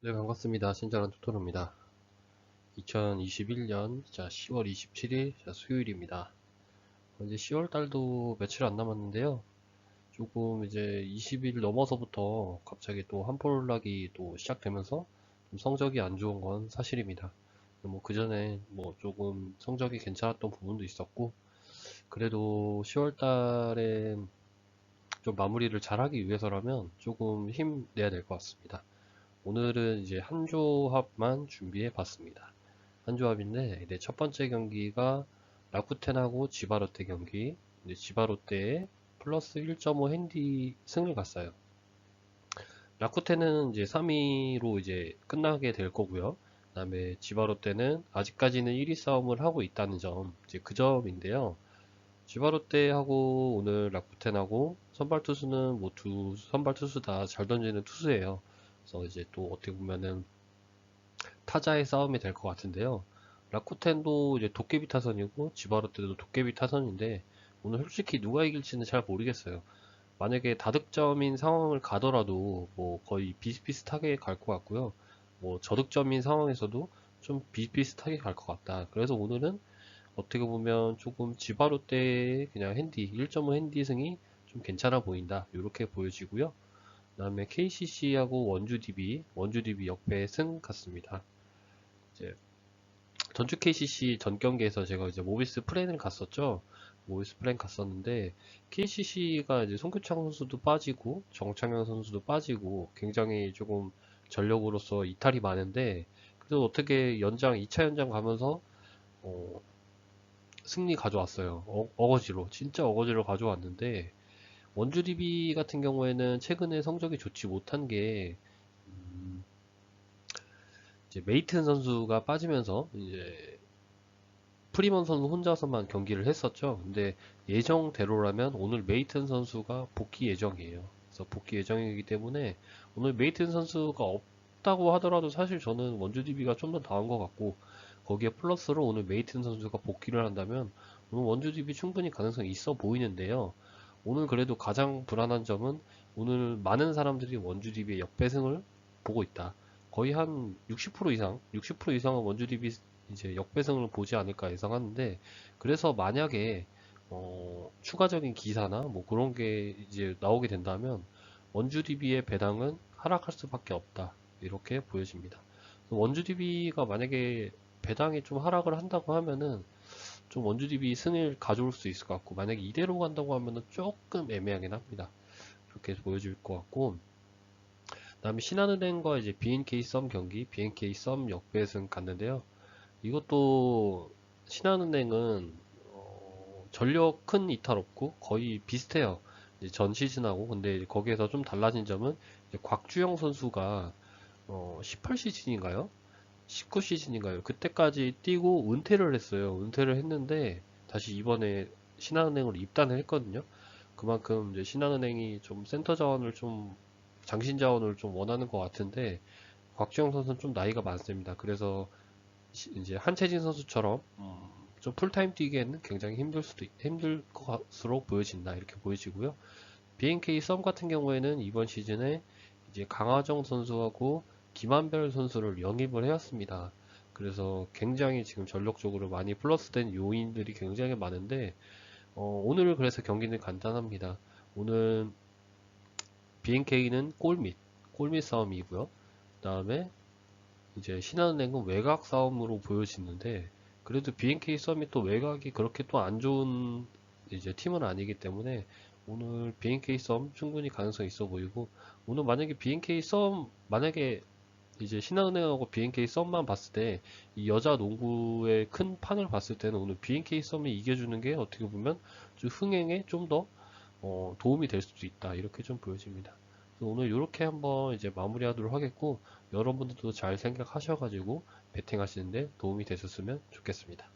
네, 반갑습니다. 신전한 토토로입니다. 2021년 자 10월 27일 자, 수요일입니다. 이제 10월 달도 며칠 안 남았는데요. 조금 이제 20일 넘어서부터 갑자기 또 한폴락이 또 시작되면서 좀 성적이 안 좋은 건 사실입니다. 뭐 그 전에 뭐 조금 성적이 괜찮았던 부분도 있었고 그래도 10월 달에 좀 마무리를 잘 하기 위해서라면 조금 힘내야 될 것 같습니다. 오늘은 이제 한 조합만 준비해 봤습니다. 한 조합인데 이제 첫 번째 경기가 라쿠텐하고 지바롯데 경기. 이제 지바롯데에 플러스 1.5 핸디 승을 갔어요. 라쿠텐은 이제 3위로 이제 끝나게 될 거고요. 그 다음에 지바롯데는 아직까지는 1위 싸움을 하고 있다는 점, 이제 그 점인데요. 지바롯데하고 오늘 라쿠텐하고 선발 투수는 뭐 두 선발 투수 다 잘 던지는 투수예요. 그래서 이제 또 어떻게 보면은 타자의 싸움이 될 것 같은데요. 라쿠텐도 이제 도깨비 타선이고 지바로테도 도깨비 타선인데 오늘 솔직히 누가 이길지는 잘 모르겠어요. 만약에 다득점인 상황을 가더라도 뭐 거의 비슷비슷하게 갈 것 같고요. 뭐 저득점인 상황에서도 좀 비슷비슷하게 갈 것 같다. 그래서 오늘은 어떻게 보면 조금 지바로테 그냥 핸디 1.5 핸디 승이 좀 괜찮아 보인다. 이렇게 보여지고요. 그 다음에 KCC하고 원주 DB, 원주 DB 역배 승 같습니다. 이제 전주 KCC 전 경기에서 제가 이제 모비스 프렌을 갔었죠. 모비스 프렌 갔었는데 KCC가 이제 송교창 선수도 빠지고 정창현 선수도 빠지고 굉장히 조금 전력으로서 이탈이 많은데 그래도 어떻게 연장 2차 연장 가면서 어, 승리 가져왔어요. 어, 어거지로 진짜 어거지로 가져왔는데 원주 DB 같은 경우에는 최근에 성적이 좋지 못한 게 음, 이제 메이튼 선수가 빠지면서 이제 프리먼 선수 혼자서만 경기를 했었죠. 근데 예정대로라면 오늘 메이튼 선수가 복귀 예정이에요. 그래서 복귀 예정이기 때문에 오늘 메이튼 선수가 없다고 하더라도 사실 저는 원주 DB가 좀 더 나은 것 같고 거기에 플러스로 오늘 메이튼 선수가 복귀를 한다면 오늘 원주 DB 충분히 가능성이 있어 보이는데요. 오늘 그래도 가장 불안한 점은 오늘 많은 사람들이 원주 DB의 역배승을 보고 있다. 거의 한 60% 이상, 60% 이상은 원주 DB 이제 역배승을 보지 않을까 예상하는데 그래서 만약에 어, 추가적인 기사나 뭐 그런 게 이제 나오게 된다면 원주 DB의 배당은 하락할 수밖에 없다. 이렇게 보여집니다. 원주 DB가 만약에 배당이 좀 하락을 한다고 하면은 좀 원주 DB 승을 가져올 수 있을 것 같고 만약에 이대로 간다고 하면은 조금 애매하긴 합니다. 이렇게 보여질 것 같고 그다음에 신한은행과 이제 BNK 썸 경기, BNK 썸 역배승 갔는데요. 이것도 신한은행은 어, 전력 큰 이탈 없고 거의 비슷해요. 전 시즌하고 근데 거기에서 좀 달라진 점은 곽주영 선수가 어, 18시즌인가요? 19시즌인가요? 그때까지 뛰고 은퇴를 했어요. 은퇴를 했는데 다시 이번에 신한은행으로 입단을 했거든요. 그만큼 이제 신한은행이 좀 센터 자원을 좀 장신 자원을 좀 원하는 것 같은데 곽주영 선수는 좀 나이가 많습니다. 그래서 이제 한채진 선수처럼 좀 풀타임 뛰기에는 굉장히 힘들 수도 힘들 것으로 보여진다 이렇게 보여지고요. BNK 썸 같은 경우에는 이번 시즌에 이제 강하정 선수하고 김한별 선수를 영입을 해왔습니다. 그래서 굉장히 지금 전력적으로 많이 플러스된 요인들이 굉장히 많은데 어, 오늘 그래서 경기는 간단합니다. 오늘 BNK는 골밑 골밑 싸움이고요. 그 다음에 이제 신한은행은 외곽 싸움으로 보여지는데 그래도 BNK 싸움이 또 외곽이 그렇게 또 안 좋은 이제 팀은 아니기 때문에 오늘 BNK 썸 충분히 가능성이 있어 보이고 오늘 만약에 BNK 썸 만약에 이제 신한은행하고 BNK 썸만 봤을 때 이 여자 농구의 큰 판을 봤을 때는 오늘 BNK 썸이 이겨주는 게 어떻게 보면 좀 흥행에 좀더 어, 도움이 될 수도 있다 이렇게 좀 보여집니다. 오늘 이렇게 한번 이제 마무리하도록 하겠고 여러분들도 잘 생각하셔가지고 베팅 하시는데 도움이 되셨으면 좋겠습니다.